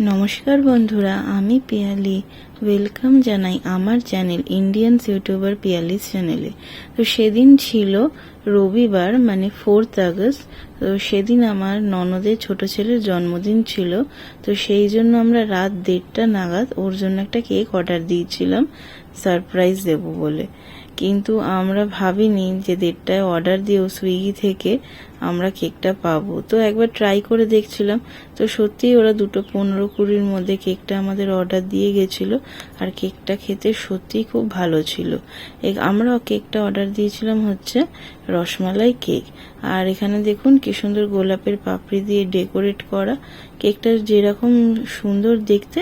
নমস্কার বন্ধুরা আমি পিয়ালি। ওয়েলকাম জানাই আমার চ্যানেল ইন্ডিয়ান ইউটিউবার পিয়ালিস চ্যানেলে তো সেদিন ছিল রবিবার মানে ফোর্থ আগস্ট। তো সেদিন আমার ননদের ছোট ছেলের জন্মদিন ছিল। তো সেই জন্য আমরা রাত দেড়টা নাগাদ ওর জন্য একটা কেক অর্ডার দিয়েছিলাম সারপ্রাইজ দেবো বলে। কিন্তু আমরা ভাবিনি যে দেড়টায় অর্ডার দিয়েও সুইগি থেকে আমরা কেকটা পাবো। তো একবার ট্রাই করে দেখছিলাম। তো সত্যিই ওরা দুটো পনেরো কুড়ির মধ্যে কেকটা আমাদের অর্ডার দিয়ে গেছিল। আর কেকটা খেতে সত্যিই খুব ভালো ছিল। আমরাও কেকটা অর্ডার দিয়েছিলাম হচ্ছে রসমালাই কেক। আর এখানে দেখুন কি সুন্দর গোলাপের পাপড়ি দিয়ে ডেকোরেট করা। কেকটা যেরকম সুন্দর দেখতে,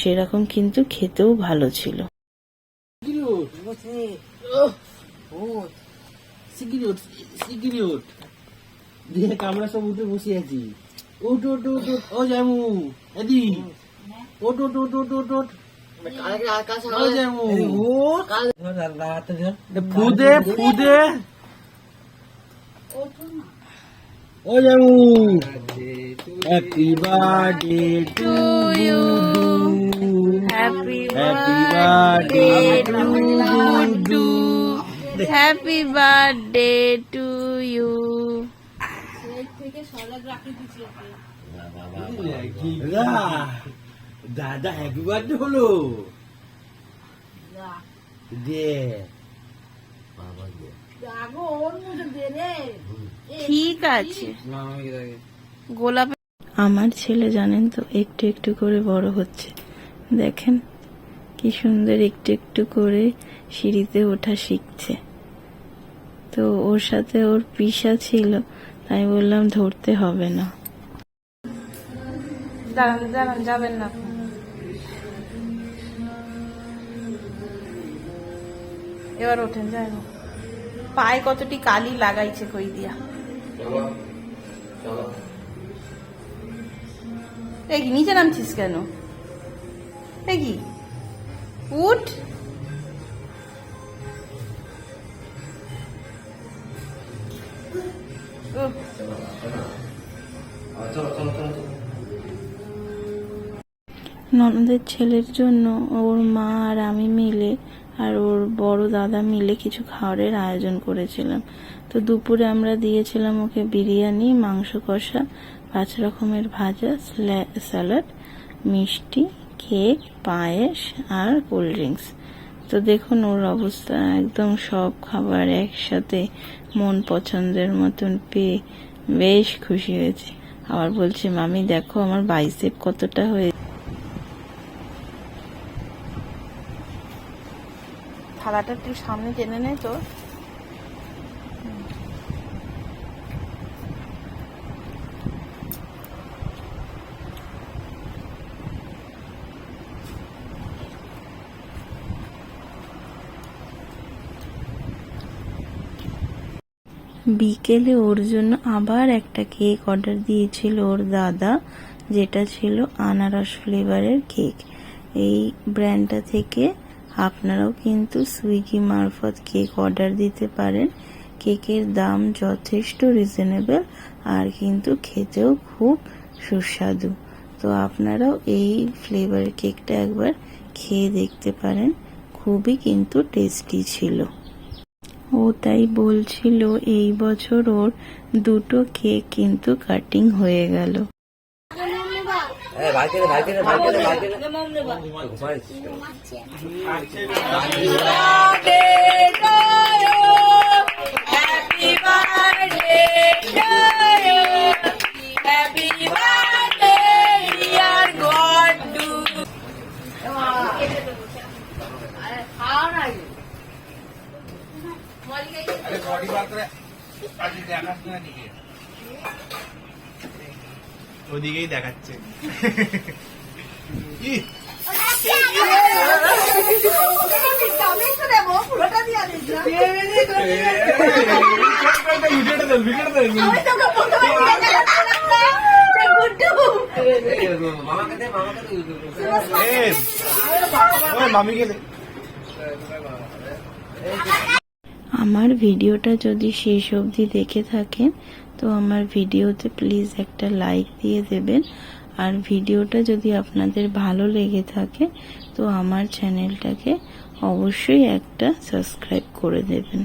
সেরকম কিন্তু খেতেও ভালো ছিল। সিকিউরিট সিকিউরিট দেখ আমরা বসে আছি। ও জামু, এদি। ওট ওট ওট ওট ওট। ফুদে ফুদে। ও জামু। Happy birthday to you happy happy birthday to Guddu happy birthday to you দাদা হ্যাপি বার্থডে হলো। দে। ঠিক আছে। গোলাপ আমার ছেলে জানেন তো একটু একটু করে বড় হচ্ছে। দেখেন কি সুন্দর একটু একটু করে সিঁড়িতে ওঠা শিখছে। তো ওর সাথে ওর পিসা ছিল তাই বললাম ধরতে হবে না। দাঁড়ান দাঁড়ান যাবেন না এবার ওঠেন যাই হোক। পায়ে কতটি কালি লাগাইছে কই দিয়া। এই নিচে নামছিস কেন? কি উঠ। ননদের ছেলের জন্য ওর মা আর আমি মিলে আর ওর বড় দাদা মিলে কিছু খাবারের আয়োজন করেছিলাম। তো দুপুরে আমরা দিয়েছিলাম ওকে বিরিয়ানি, মাংস কষা, পাঁচ রকমের ভাজা স্যা- স্যালাড, মিষ্টি, কেক, পায়েস আর কোল্ড ড্রিঙ্কস। তো দেখুন ওর অবস্থা, একদম সব খাবার একসাথে মন পছন্দের মতন পেয়ে বেশ খুশি হয়েছে। আবার বলছে, মামি, দেখো আমার বাইসেপ কতটা হয়ে থালাটা একটু সামনে টেনে নে তো। বিকেলে ওর জন্য আবার একটা কেক অর্ডার দিয়েছিল ওর দাদা, যেটা ছিল আনারস ফ্লেভারের কেক। এই ব্র্যান্ডটা থেকে আপনারাও কিন্তু সুইগি মারফত কেক অর্ডার দিতে পারেন। কেকের দাম যথেষ্ট রিজনেবল আর কিন্তু খেতেও খুব সুস্বাদু। তো আপনারাও এই ফ্লেভার কেকটা একবার খেয়ে দেখতে পারেন। খুবই কিন্তু টেস্টি ছিল। ও তাই বলছিল, এই বছর ওর দুটো কেক কিন্তু কাটিং হয়ে গেল। ওদিকেই দেখাচ্ছে কি? ভিডিওটা দেন, ভিডিওটা দেন। ওই মামিকে আমার ভিডিওটা যদি শেষ অবধি দেখে থাকেন তো আমার ভিডিওতে প্লিজ একটা লাইক দিয়ে দেবেন। আর ভিডিওটা যদি আপনাদের ভালো লেগে থাকে, তো আমার চ্যানেলটাকে অবশ্যই একটা সাবস্ক্রাইব করে দেবেন।